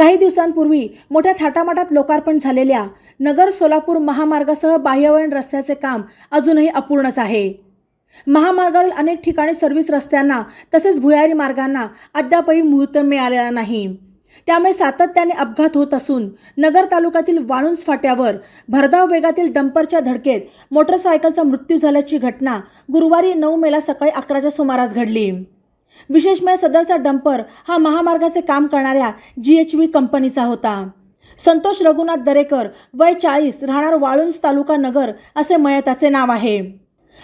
काही दिवसांपूर्वी मोठ्या थाटामाटात लोकार्पण झालेल्या नगर सोलापूर महामार्गासह बाह्यवळण रस्त्याचे काम अजूनही अपूर्णच आहे. महामार्गावरील अनेक ठिकाणी सर्व्हिस रस्त्यांना तसेच भुयारी मार्गांना अद्यापही मुहूर्त मिळालेला नाही. त्यामुळे सातत्याने अपघात होत असून नगर तालुक्यातील वाळुंज फाट्यावर भरधाव वेगातील डंपरच्या धडकेत मोटरसायकलचा मृत्यू झाल्याची घटना गुरुवारी नऊ मेला सकाळी अकराच्या सुमारास घडली. विशेष म्हणजे सदरचा डंपर हा महामार्गाचे काम करणाऱ्या जी एच व्ही कंपनीचा होता. संतोष रघुनाथ दरेकर वय चाळीस राहणार वाळुंज तालुका नगर असे मयताचे नाव आहे.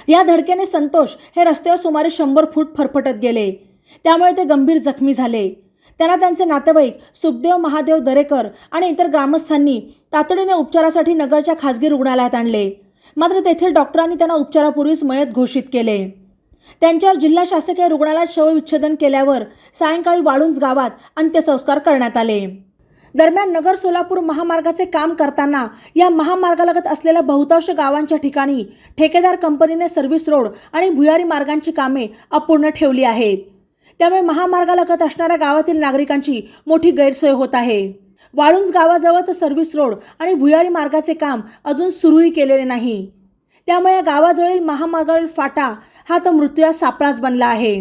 या धडकेने संतोष हे रस्त्यावर सुमारे शंभर फूट फरफटत गेले. त्यामुळे ते गंभीर जखमी झाले. त्यांना त्यांचे नातेवाईक सुखदेव महादेव दरेकर आणि इतर ग्रामस्थांनी तातडीने उपचारासाठी नगरच्या खासगी रुग्णालयात आणले. मात्र तेथील डॉक्टरांनी त्यांना उपचारापूर्वीच मयत घोषित केले. त्यांच्यावर जिल्हा शासकीय रुग्णालयात शवविच्छेदन केल्यावर सायंकाळी वाळुंज गावात अंत्यसंस्कार करण्यात आले. दरम्यान नगर सोलापूर महामार्गाचे काम करताना या महामार्गालगत असलेल्या बहुतांश गावांच्या ठिकाणी ठेकेदार कंपनीने सर्व्हिस रोड आणि भुयारी मार्गांची कामे अपूर्ण ठेवली आहेत. त्यामुळे महामार्गालगत असणाऱ्या गावातील नागरिकांची मोठी गैरसोय होत आहे. वाळुंज गावाजवळ तर सर्व्हिस रोड आणि भुयारी मार्गाचे काम अजून सुरूही केलेले नाही. त्यामुळे गावाजवळील महामार्गावरील फाटा हा तर मृत्यू सापळाच बनला आहे.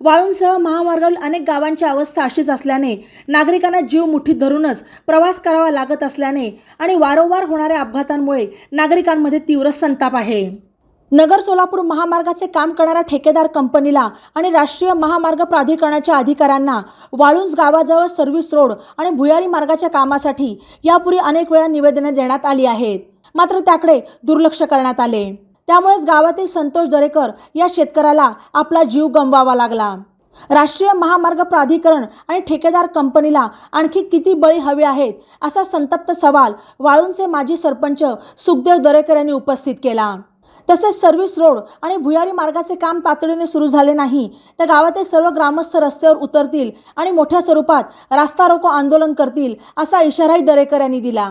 वाळूंसह महामार्गावरील अनेक गावांची अवस्था अशीच असल्याने नागरिकांना जीव मुठीत धरूनच प्रवास करावा लागत असल्याने आणि वारंवार होणाऱ्या अपघातांमुळे नागरिकांमध्ये तीव्र संताप आहे. नगर सोलापूर महामार्गाचे काम करणाऱ्या ठेकेदार कंपनीला आणि राष्ट्रीय महामार्ग प्राधिकरणाच्या अधिकाऱ्यांना वाळुंज गावाजवळ सर्व्हिस रोड आणि भुयारी मार्गाच्या कामासाठी यापूर्वी अनेक वेळा निवेदने देण्यात आली आहेत. मात्र त्याकडे दुर्लक्ष करण्यात आले. त्यामुळेच गावातील संतोष दरेकर या शेतकऱ्याला आपला जीव गमवावा लागला. राष्ट्रीय महामार्ग प्राधिकरण आणि ठेकेदार कंपनीला आणखी किती बळी हवे आहेत असा संतप्त सवाल वाळूंचे माजी सरपंच सुखदेव दरेकर यांनी उपस्थित केला. तसेच सर्व्हिस रोड आणि भुयारी मार्गाचे काम तातडीने सुरू झाले नाही तर गावातील सर्व ग्रामस्थ रस्त्यावर उतरतील आणि मोठ्या स्वरूपात रास्ता रोको आंदोलन करतील असा इशाराही दरेकर यांनी दिला.